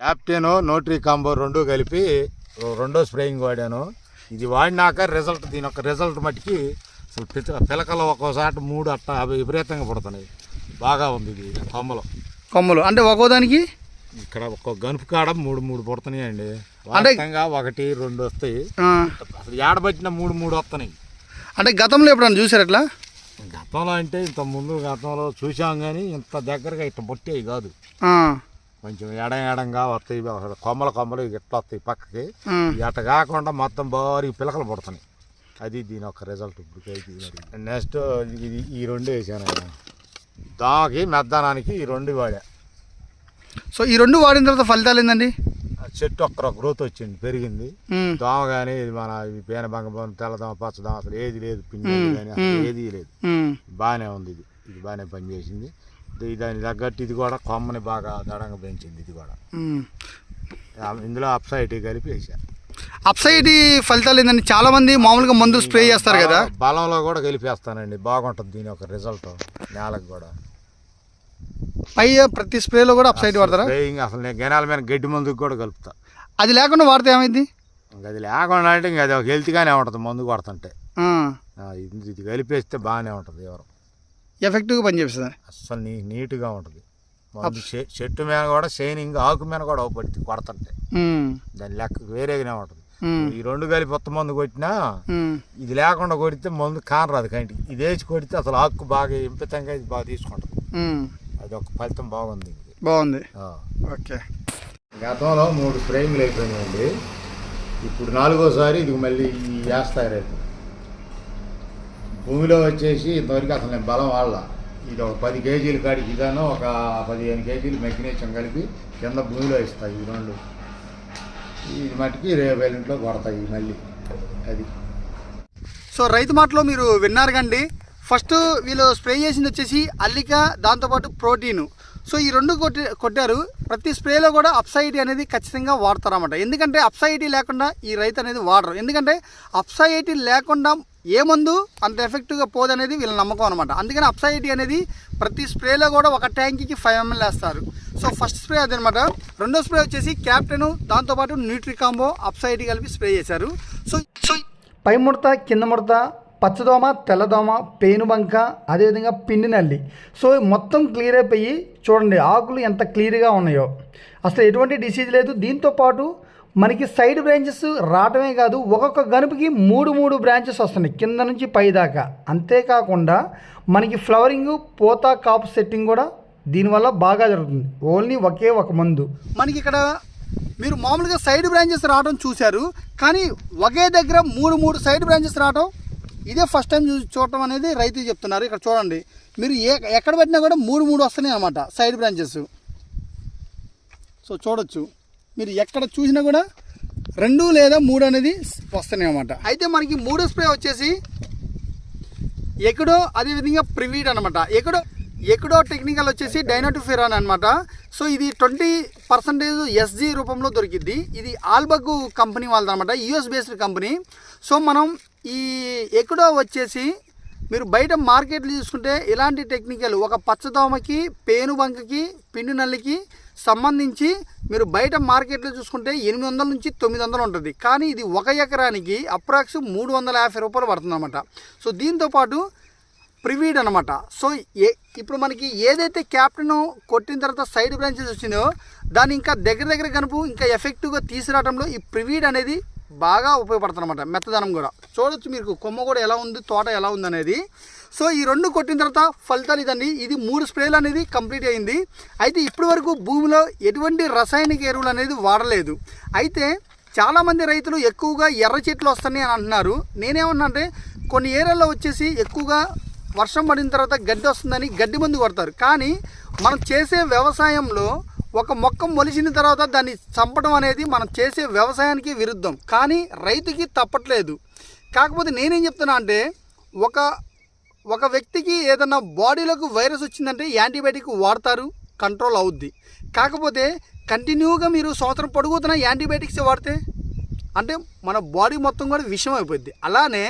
Captain notary combo రెండు కలిపి రెండో స్ప్రేయింగ్ వాడాను. ఇది వాడినాక రిజల్ట్ దీని యొక్క రిజల్ట్ మట్టికి అసలు పిలకలు ఒక్కోసారి మూడు అట్ట విపరీతంగా పుడుతున్నాయి. బాగా ఉంది ఇది కొమ్మలు కొమ్మలు అంటే ఒక్కోదానికి ఇక్కడ ఒక గనుపు కాడ మూడు మూడు పుడుతున్నాయండి. అంటే- వాస్తవంగా ఒకటి రెండు వస్తాయి. అసలు ఏడబట్టిన మూడు మూడు వస్తున్నాయి. అంటే గతంలో ఎప్పుడన్నా చూసారు ఎట్లా గతంలో అంటే ఇంత ముందు గతంలో చూసాం కానీ ఇంత దగ్గరగా ఇట్లా పుట్టేవి కాదు. కొంచెం ఎడం ఎడంగా వస్తాయి కొమ్మల కొమ్మలు ఇట్లా వస్తాయి పక్కకి. అట్ట కాకుండా మొత్తం భారీ పిలకలు పుడుతున్నాయి. అది దీని ఒక రిజల్ట్ ఇప్పుడు నెక్స్ట్ ఇది ఈ రెండు వేసాను. దామకి మెద్దనానికి ఈ రెండు వాడా. సో ఈ రెండు వాడిన తర్వాత ఫలితాలు ఏందండి? ఆ చెట్టు ఒక్కర గ్రోత్ వచ్చింది పెరిగింది. దోమ కానీ ఇది మన ఈ పేన బంగ తెల్లదోమ పచ్చదోమ అసలు ఏది లేదు పిండి కానీ అసలు ఏది లేదు. బాగానే ఉంది ఇది. ఇది బాగానే పనిచేసింది. దాని తగ్గట్టు ఇది కూడా కొమ్మని బాగా దడంగా పెంచింది ఇది కూడా. ఇందులో అప్సైటీ కలిపి వేసా అప్సైడ్ ఫలితాలు ఏంటంటే చాలా మంది మామూలుగా మందులు స్ప్రే చేస్తారు కదా. బలం- బలంలో కూడా కలిపేస్తానండి. బాగుంటుంది దీని ఒక రిజల్ట్ నేలకు కూడా. పై ప్రతి స్ప్రేలో కూడా అప్సైడ్ వాడతారా? స్ప్రేయింగ్ అసలు నేను గెనాల మీద గడ్డి మందుకు కూడా కలుపుతా. అది లేకుండా వాడితే ఏమైంది? ఇంకా అది లేకుండా అంటే ఇంకా అది ఒక హెల్త్గానే ఉంటుంది మందు కొడుతుంటే. ఇది కలిపేస్తే బాగానే ఉంటుంది ఎవరు. ఎఫెక్టివ్గా పనిచేస్తుంది అస్సలు నీ నీట్గా ఉంటుంది. చెట్టు మీద కూడా షైనింగ్ ఆకు మీద కూడా అవపడుతుంది కొడుతుంటే. దాని లెక్క వేరేగానే ఉంటుంది. ఈ రెండు కలిపి కొత్త మందు కొట్టినా. ఇది లేకుండా కొడితే మందు కానరాదు కంటికి ఇది వేసి కొడితే అసలు ఆకు బాగా ఇంపితంగా ఇది బాగా తీసుకుంటుంది. అది ఒక ఫలితం బాగుంది బాగుంది. ఓకే. గతంలో మూడు స్ప్రేయింగ్లు అయిపోయినాయండి. ఇప్పుడు నాలుగోసారి ఇది మళ్ళీ రేపు భూమిలో వచ్చేసి ఇంతవరకు అసలు నేను బలం వాళ్ళ ఇది ఒక పది కేజీల కాడికి ఇదాను ఒక పదిహేను కేజీలు మెగ్నీషియం కలిపి కింద భూమిలో ఇస్తాయి ఈ రెండు. ఇది మట్టుకి రేపు ఇంట్లో కొడతాయి మళ్ళీ. అది. సో రైతు మాటలో మీరు విన్నారు కండి. ఫస్ట్ వీళ్ళు స్ప్రే చేసింది వచ్చేసి అల్లిక దాంతోపాటు ప్రోటీన్. సో ఈ రెండు కొట్టి కొట్టారు. ప్రతి స్ప్రేలో కూడా అప్సైటీ అనేది ఖచ్చితంగా వాడతారన్నమాట. ఎందుకంటే అప్సైటీ లేకుండా ఈ రైతు అనేది వాడరు. ఎందుకంటే అప్సైటీ లేకుండా ఏ మందు అంత ఎఫెక్టివ్గా పోదనేది వీళ్ళ నమ్మకం అనమాట అందుకని అప్సైటీ అనేది ప్రతి స్ప్రేలో కూడా ఒక ట్యాంకీకి ఫైవ్ ఎంఎల్ వేస్తారు. సో ఫస్ట్ స్ప్రే అదనమాట. రెండో స్ప్రే వచ్చేసి క్యాప్టెన్ దాంతోపాటు న్యూట్రికాంబో అప్సైటీ కలిపి స్ప్రే చేశారు. సో సో పై ముడత కింద ముడత పచ్చదోమ తెల్లదోమ పేనుబంక అదేవిధంగా పిండి నల్లి. సో మొత్తం క్లియర్ అయిపోయి చూడండి ఆకులు ఎంత క్లియర్గా ఉన్నాయో. అసలు ఎటువంటి డిసీజ్ లేదు. దీంతో పాటు మనకి సైడ్ బ్రాంచెస్ రావటమే కాదు ఒక్కొక్క గనుపుకి మూడు మూడు బ్రాంచెస్ వస్తున్నాయి. కింద నుంచి పై దాకా. అంతేకాకుండా మనకి ఫ్లవరింగ్ పూత కాపు సెట్టింగ్ కూడా దీనివల్ల బాగా జరుగుతుంది. ఓన్లీ ఒకే ఒక మందు. మనకి ఇక్కడ మీరు మామూలుగా సైడ్ బ్రాంచెస్ రావడం చూశారు కానీ ఒకే దగ్గర మూడు మూడు సైడ్ బ్రాంచెస్ రావడం ఇదే ఫస్ట్ టైం చూ చూడటం అనేది రైతు చెప్తున్నారు. ఇక్కడ చూడండి. మీరు ఏ ఎక్కడ పెట్టినా కూడా మూడు మూడు వస్తున్నాయి అన్నమాట సైడ్ బ్రాంచెస్. సో చూడొచ్చు. మీరు ఎక్కడ చూసినా కూడా రెండు లేదా మూడు అనేది వస్తున్నాయి అన్నమాట. అయితే మనకి మూడో స్ప్రే వచ్చేసి ఎక్కడో అదేవిధంగా ప్రివీడ్ అనమాట ఎక్కడో ఎక్కడో టెక్నికల్ వచ్చేసి డైనోటిఫిరాన్ అనమాట సో ఇది ట్వంటీ పర్సెంటేజ్ ఎస్జీ రూపంలో దొరికిద్ది. ఇది ఆల్బగ్ కంపెనీ వాళ్ళది అనమాట యూఎస్ బేస్డ్ కంపెనీ సో మనం ఈ ఎక్కడో వచ్చేసి మీరు బయట మార్కెట్లు చూసుకుంటే ఇలాంటి టెక్నికల్ ఒక పచ్చదోమకి పేనుబంకకి పిండి నల్లికి సంబంధించి మీరు బయట మార్కెట్లో చూసుకుంటే ఎనిమిది వందల నుంచి తొమ్మిది వందలు ఉంటుంది. కానీ ఇది ఒక ఎకరానికి అప్రాక్స్ మూడు వందల యాభై రూపాయలు పడుతుంది అనమాట సో దీంతోపాటు ప్రివీడ్ అనమాట సో ఏ ఇప్పుడు మనకి ఏదైతే క్యాప్టెన్ కొట్టిన తర్వాత సైడ్ బ్రాంచెస్ వచ్చిందో దాన్ని ఇంకా దగ్గర దగ్గర కనుపు ఇంకా ఎఫెక్టివ్గా తీసుకురావడంలో ఈ ప్రివీడ్ అనేది బాగా ఉపయోగపడుతుంది మెత్తదనం కూడా. చూడొచ్చు మీకు కొమ్మ కూడా ఎలా ఉంది తోట ఎలా ఉంది అనేది. సో ఈ రెండు కొట్టిన తర్వాత ఫలితాలు ఇదండి. ఇది మూడు స్ప్రేలు అనేది కంప్లీట్ అయింది. అయితే ఇప్పటి వరకు భూమిలో ఎటువంటి రసాయనిక ఎరువులు అనేది వాడలేదు. అయితే చాలామంది రైతులు ఎక్కువగా ఎర్ర చెట్లు వస్తాయి అని అంటున్నారు. నేనేమన్నా అంటే కొన్ని ఏరియాల్లో వచ్చేసి ఎక్కువగా వర్షం పడిన తర్వాత గడ్డి వస్తుందని గడ్డి మందు కొడతారు. కానీ మనం చేసే వ్యవసాయంలో ఒక మొక్క మొలిచిన తర్వాత దాన్ని చంపడం అనేది మనం చేసే వ్యవసాయానికి విరుద్ధం. కానీ రైతుకి తప్పట్లేదు. కాకపోతే నేనేం చెప్తున్నా అంటే ఒక ఒక వ్యక్తికి ఏదన్నా బాడీలోకి వైరస్ వచ్చిందంటే యాంటీబయాటిక్ వాడతారు కంట్రోల్ అవుద్ది. కాకపోతే కంటిన్యూగా మీరు సంవత్సరం పొడుగుతున్న యాంటీబయాటిక్స్ వాడితే అంటే మన బాడీ మొత్తం కూడా విషయం అయిపోద్ది. అలానే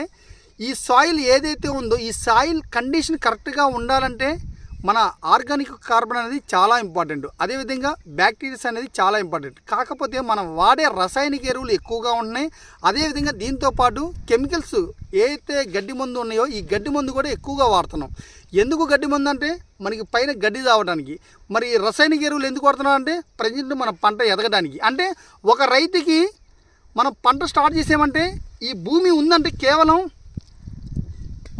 ఈ సాయిల్ ఏదైతే ఉందో ఈ సాయిల్ కండిషన్ కరెక్ట్గా ఉండాలంటే మన ఆర్గానిక్ కార్బన్ అనేది చాలా ఇంపార్టెంట్. అదేవిధంగా బ్యాక్టీరియాస్ అనేది చాలా ఇంపార్టెంట్. కాకపోతే మనం వాడే రసాయనిక ఎరువులు ఎక్కువగా ఉన్నాయి అదేవిధంగా దీంతో పాటు కెమికల్స్ ఏదైతే గడ్డి మందు ఉన్నాయో ఈ గడ్డి మందు కూడా ఎక్కువగా వాడుతున్నాం. ఎందుకు గడ్డి మందు అంటే మనకి పైన గడ్డి తావడానికి మరి రసాయనిక ఎరువులు ఎందుకు వాడుతున్నాం అంటే ప్రజెంట్ మన పంట ఎదగడానికి. అంటే ఒక రైతుకి మనం పంట స్టార్ట్ చేసామంటే ఈ భూమి ఉందంటే కేవలం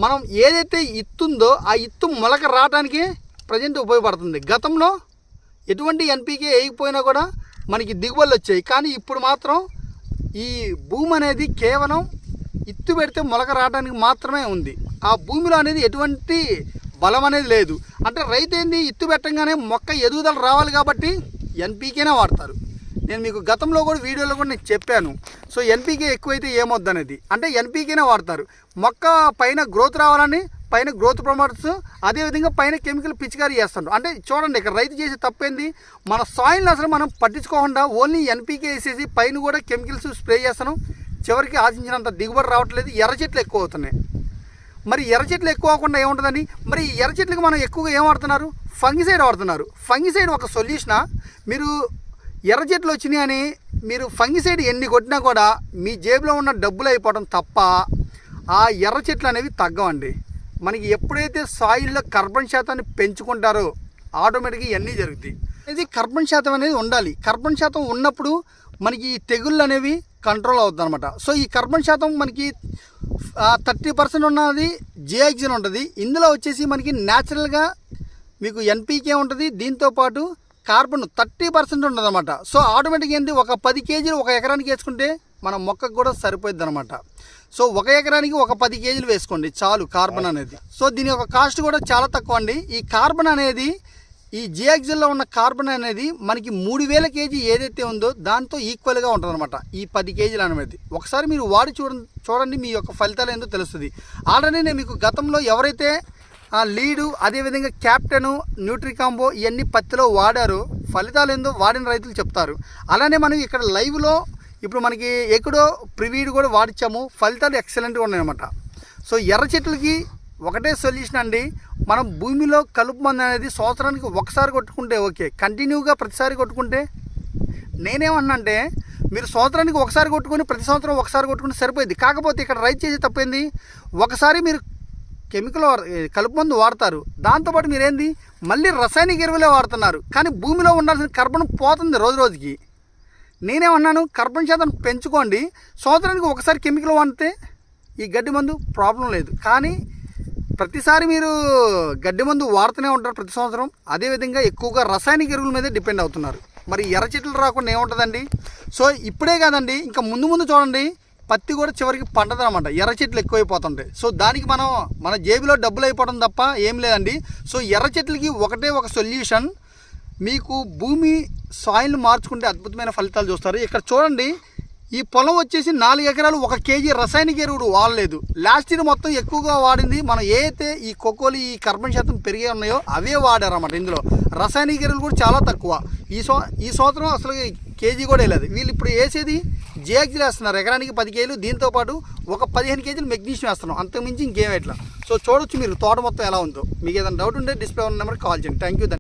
మనం ఏదైతే ఇత్తుందో ఆ ఇత్తు మొలక రావడానికి ప్రజెంట్ ఉపయోగపడుతుంది. గతంలో ఎటువంటి ఎన్పీకే వేయకపోయినా కూడా మనకి దిగుబడులు వచ్చాయి. కానీ ఇప్పుడు మాత్రం ఈ భూమి అనేది కేవలం ఇత్తు పెడితే మొలక రావడానికి మాత్రమే ఉంది. ఆ భూమిలో అనేది ఎటువంటి బలం అనేది లేదు. అంటే రైతు ఏంది? ఇత్తు పెట్టంగానే మొక్క ఎదుగుదల రావాలి కాబట్టి ఎన్పీకేనే వాడతారు. నేను మీకు గతంలో కూడా వీడియోలో కూడా నేను చెప్పాను. సో ఎన్పీకే ఎక్కువైతే ఏమొద్దు అనేది అంటే ఎన్పీకేనే వాడతారు. మొక్క పైన గ్రోత్ రావాలని పైన గ్రోత్ ప్రమోటర్స్ అదేవిధంగా పైన కెమికల్ పిచికారీ చేస్తుంటారు అంటే చూడండి ఇక్కడ రైతు చేసే తప్పేంది? మన సాయిల్ని అసలు మనం పట్టించుకోకుండా ఓన్లీ ఎన్పీకే వేసేసి పైన కూడా కెమికల్స్ స్ప్రే చేస్తాను చివరికి ఆశించినంత దిగుబడి రావట్లేదు. ఎర్ర చెట్లు ఎక్కువ అవుతున్నాయి. మరి ఎర్ర చెట్లు ఎక్కువ అవ్వకుండా ఏముంటుందని? మరి ఎర్ర చెట్లకు మనం ఎక్కువగా ఏం వాడుతున్నారు? ఫంగిసైడ్ వాడుతున్నారు. ఫంగిసైడ్ ఒక సొల్యూషనా? మీరు ఎర్ర చెట్లు వచ్చినాయి అని మీరు ఫంగిసైడ్ ఎన్ని కొట్టినా కూడా మీ జేబులో ఉన్న డబ్బులు అయిపోవడం తప్ప ఆ ఎర్ర చెట్లు అనేవి తగ్గవండి. మనకి ఎప్పుడైతే సాయిల్లో కార్బన్ శాతాన్ని పెంచుకుంటారో ఆటోమేటిక్గా ఇవన్నీ జరుగుతాయి. ఇది కార్బన్ శాతం అనేది ఉండాలి. కార్బన్ శాతం ఉన్నప్పుడు మనకి ఈ తెగుళ్ళు అనేవి కంట్రోల్ అవుతుంది అనమాట సో ఈ కార్బన్ శాతం మనకి థర్టీ పర్సెంట్ ఉన్నది జియాక్సిన్ ఉంటుంది. ఇందులో వచ్చేసి మనకి న్యాచురల్గా మీకు ఎన్పీకే ఉంటుంది. దీంతోపాటు కార్బన్ థర్టీ పర్సెంట్ ఉంటుంది అనమాట సో ఆటోమేటిక్ ఏంటి ఒక పది కేజీలు ఒక ఎకరానికి వేసుకుంటే మన మొక్కకు కూడా సరిపోద్ది అనమాట సో ఒక ఎకరానికి ఒక పది కేజీలు వేసుకోండి చాలు కార్బన్ అనేది. సో దీని యొక్క కాస్ట్ కూడా చాలా తక్కువ అండి. ఈ కార్బన్ అనేది ఈ జియాక్సిల్లో ఉన్న కార్బన్ అనేది మనకి మూడు వేల కేజీ ఏదైతే ఉందో దాంతో ఈక్వల్గా ఉంటుంది అనమాట ఈ పది కేజీలు అనేది. ఒకసారి మీరు వాడి చూడండి చూడండి మీ యొక్క ఫలితాలు ఏందో తెలుస్తుంది. ఆల్రెడీ నేను మీకు గతంలో ఎవరైతే లీడు అదేవిధంగా క్యాప్టెను న్యూట్రికాంబో ఇవన్నీ పత్తిలో వాడారు. ఫలితాలు ఏందో వాడిన రైతులు చెప్తారు. అలానే మనం ఇక్కడ లైవ్లో ఇప్పుడు మనకి ఎక్కడో ప్రివీడ్ కూడా వాడిచ్చాము. ఫలితాలు ఎక్సలెంట్గా ఉన్నాయన్నమాట. సో ఎర్ర చెట్లకి ఒకటే సొల్యూషన్ అండి. మనం భూమిలో కలుపు మందు అనేది సంవత్సరానికి ఒకసారి కొట్టుకుంటే ఓకే. కంటిన్యూగా ప్రతిసారి కొట్టుకుంటే నేనేమన్నా అంటే మీరు సంవత్సరానికి ఒకసారి కొట్టుకొని ప్రతి సంవత్సరం ఒకసారి కొట్టుకుని సరిపోయింది. కాకపోతే ఇక్కడ రైతు చేసే తప్పింది ఒకసారి మీరు కెమికల్ కలుపు మందు వాడతారు. దాంతోపాటు మీరేంది? మళ్ళీ రసాయనిక ఎరువులే వాడుతున్నారు. కానీ భూమిలో ఉండాల్సిన కర్బన్ పోతుంది రోజు రోజుకి. నేనేమన్నాను? కర్బన్ శాతం పెంచుకోండి. సంవత్సరానికి ఒకసారి కెమికల్ వాడితే ఈ గడ్డి మందు ప్రాబ్లం లేదు. కానీ ప్రతిసారి మీరు గడ్డి మందు వాడుతూనే ఉంటారు ప్రతి సంవత్సరం. అదేవిధంగా ఎక్కువగా రసాయనిక ఎరువుల మీదే డిపెండ్ అవుతున్నారు. మరి ఎర్ర చెట్లు రాకుండా ఏముంటుందండి? సో ఇప్పుడే కాదండి. ఇంకా ముందు ముందు చూడండి. పత్తి కూడా చివరికి పండదు అనమాట ఎర్ర చెట్లు ఎక్కువైపోతుంటాయి. సో దానికి మనం మన జేబులో డబ్బులు అయిపోవడం తప్ప ఏం లేదండి. సో ఎర్ర చెట్లకి ఒకటే ఒక సొల్యూషన్. మీకు భూమి సాయిల్ మార్చుకుంటే అద్భుతమైన ఫలితాలు చూస్తారు. ఇక్కడ చూడండి ఈ పొలం వచ్చేసి నాలుగు ఎకరాలు ఒక కేజీ రసాయనిక ఎరువులు వాడలేదు. లాస్ట్ ఇయర్ మొత్తం ఎక్కువగా వాడింది. మనం ఏ అయితే ఈ కొక్కోలు ఈ కర్బన్ శాతం పెరిగే ఉన్నాయో అవే వాడారన్నమాట ఇందులో. రసాయనిక ఎరువులు కూడా చాలా తక్కువ. ఈ సో ఈ సంవత్సరం అసలు కేజీ కూడా వేయలేదు. వీళ్ళు ఇప్పుడు వేసేది జియాక్సిల్ వేస్తున్నారు. ఎకరానికి పది కేజీలు. దీంతో పాటు ఒక పదిహేను కేజీలు మెగ్నీషియం వేస్తున్నాం. అంతకుమించి ఇంకేం ఎట్లా సో చూడొచ్చు మీరు తోట మొత్తం ఎలా ఉందో. మీకు ఏదైనా డౌట్ ఉంటే డిస్ప్లే ఉన్న నెంబర్కి కాల్ చేయండి. Thank you